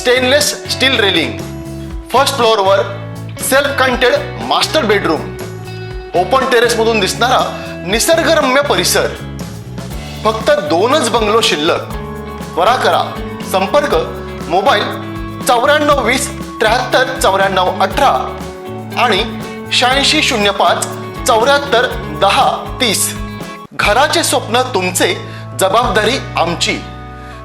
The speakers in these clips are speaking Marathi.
Stainless steel railing first फ्लोअरवर self contained master bedroom open टेरेसमधून दिसणारा निसर्गरम्य परिसर. फक्त दोनच बंगलो शिल्लक. त्वरा करा. संपर्क मोबाईल चौऱ्याण्णव वीस त्र्याहत्तर चौऱ्याण्णव अठरा आणि शहाऐंशी शून्य पाच चौऱ्याहत्तर दहा तीस. घराचे स्वप्न तुमचे जबाबदारी आमची.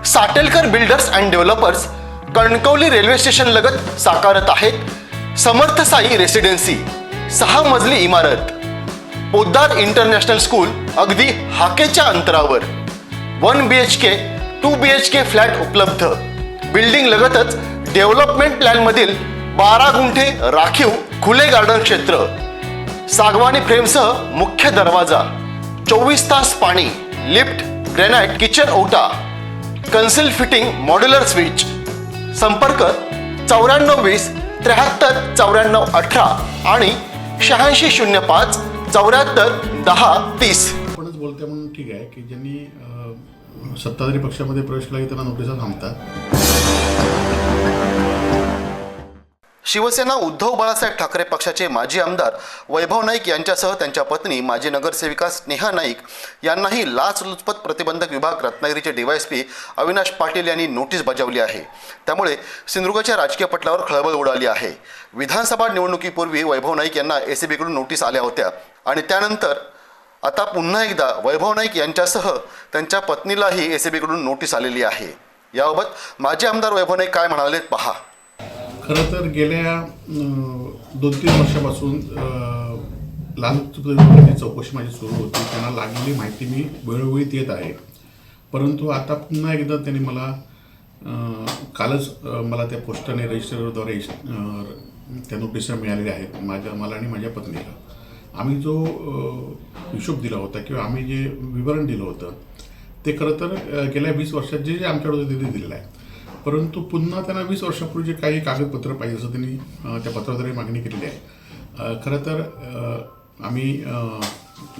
Satelkar builders and developers Kankavli railway station लगत साकारत आहेत समर्थ साई रेसिडेन्सी सहा मजली इमारत. पोद्दार इंटरनॅशनल स्कूल अगदी हाकेच्या अंतरावर. One B H K two B H K flat उपलब्ध. बिल्डिंग लगतच डेव्हलपमेंट प्लॅन मधील बारा गुंठे राखीव खुले गार्डन क्षेत्र. सागवानी फ्रेमसह मुख्य दरवाजा चोवीस तास पाणी लिफ्ट ग्रेनाइट किचन ओटा कन्सिल फिटिंग मॉड्युलर स्विच संपर्क चौऱ्याण्णव वीस त्र्याहत्तर चौऱ्याण्णव अठरा आणि शहाऐंशी शून्य पाच चौऱ्याहत्तर दहा तीस. आपणच बोलतोय म्हणून ठीक आहे की ज्यांनी सत्ताधारी पक्षामध्ये प्रवेश केला की त्यांना नोटिसा थांबतात. शिवसेना उद्धव बाळासाहेब ठाकरे पक्षाचे माजी आमदार वैभव नाईक यांच्यासह त्यांच्या पत्नी माजी नगरसेविका स्नेहा नाईक यांनाही लाचलुचपत प्रतिबंधक विभाग रत्नागिरीचे डीवायएसपी अविनाश पाटील यांनी नोटीस बजावली आहे. त्यामुळे सिंधुदुर्गच्या राजकीय पटलावर खळबळ उडाली आहे. विधानसभा निवडणुकीपूर्वी वैभव नाईक यांना एसीबीकडून नोटीस आल्या होत्या आणि त्यानंतर आता पुन्हा एकदा वैभव नाईक यांच्यासह त्यांच्या पत्नीलाही एसीबीकडून नोटीस आलेली आहे. याबाबत माजी आमदार वैभव नाईक काय म्हणाले पहा. खरं तर गेल्या दोन तीन वर्षापासून लहान चौकशी माझी सुरू होती. त्यांना लागलेली माहिती मी वेळोवेळी देत आहे. परंतु आता पुन्हा एकदा त्यांनी मला कालच मला त्या पोस्टाने रजिस्टरद्वारे त्या नोटिसा मिळालेल्या आहेत माझ्या मला आणि माझ्या पत्नीला. आम्ही जो हिशोब दिला होता किंवा आम्ही जे विवरण दिलं होतं ते खरं तर गेल्या वीस वर्षात जे जे आमच्याकडे दिलेलं आहे. परंतु पुन्हा त्यांना वीस वर्षापूर्वी जे काही कागदपत्र पाहिजे असं त्यांनी त्या पत्राद्वारे मागणी केलेली आहे. खरं तर आम्ही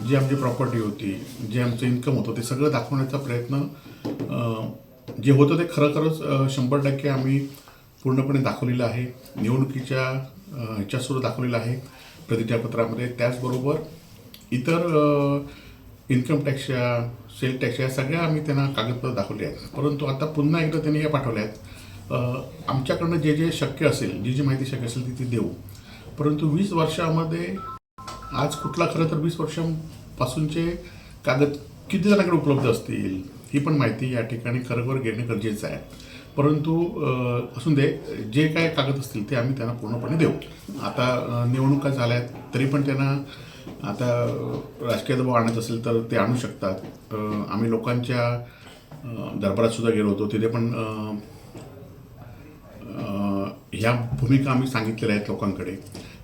जी आमची प्रॉपर्टी होती जे आमचं इन्कम होतं ते सगळं दाखवण्याचा प्रयत्न जे होतं ते खरं खरंच शंभर टक्के आम्ही पूर्णपणे दाखवलेलं आहे. निवडणुकीच्या ह्याच्यासुद्धा दाखवलेलं आहे. प्रतिज्ञापत्रामध्ये त्याचबरोबर इतर इन्कम टॅक्सच्या सेल टॅक्सच्या या सगळ्या आम्ही त्यांना कागदपत्र दाखवले आहेत. परंतु आता पुन्हा एकदा त्यांनी हे पाठवले आहेत. आमच्याकडनं जे जे शक्य असेल जी जी माहिती शक्य असेल ती ती देऊ. परंतु वीस वर्षामध्ये आज कुठला खरं तर वीस वर्षांपासूनचे कागद किती जणांकडे उपलब्ध असतील ही पण माहिती या ठिकाणी खरोखर घेणं गरजेचं आहे. परंतु असून दे जे काय कागद असतील ते आम्ही त्यांना पूर्णपणे देऊ. आता निवडणुका झाल्या आहेत तरी पण त्यांना आता राजकीय दबाव आणायचं असेल तर ते आणू शकतात. आम्ही लोकांच्या दरबारातसुद्धा दरबारात सुद्धा गेलो होतो. तिथे पण ह्या भूमिका आम्ही सांगितलेल्या आहेत लोकांकडे.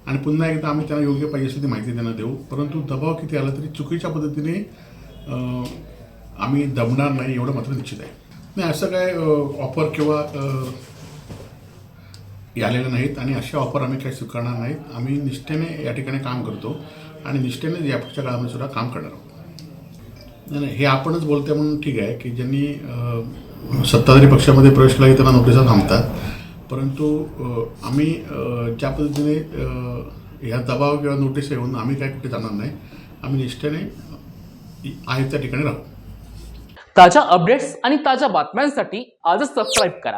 आणि पुन्हा एकदा आम्ही त्यांना योग्य पाहिजे असेल ती माहिती त्यांना देऊ. परंतु दबाव किती आला तरी चुकीच्या पद्धतीने आम्ही दमणार नाही एवढं मात्र निश्चित आहे. नाही असं काय ऑफर किंवा आलेल्या नाहीत आणि अशा ऑफर आम्ही काही स्वीकारणार नाहीत. आम्ही निष्ठेने या ठिकाणी काम करतो आणि निष्ठेने यापुढच्या काळामध्ये सुद्धा काम करणार आहोत. नाही नाही हे आपणच बोलतोय म्हणून ठीक आहे की ज्यांनी सत्ताधारी पक्षामध्ये प्रवेश केला की त्यांना नोटिसा थांबतात. परंतु आम्ही ज्या पद्धतीने ह्या दबाव किंवा नोटीस येऊन आम्ही काय कुठे जाणार नाही. आम्ही निष्ठेने आहे त्या ठिकाणी राहू. ताज्या अपडेट्स आणि ताज्या बातम्यांसाठी आजच सबस्क्राईब करा.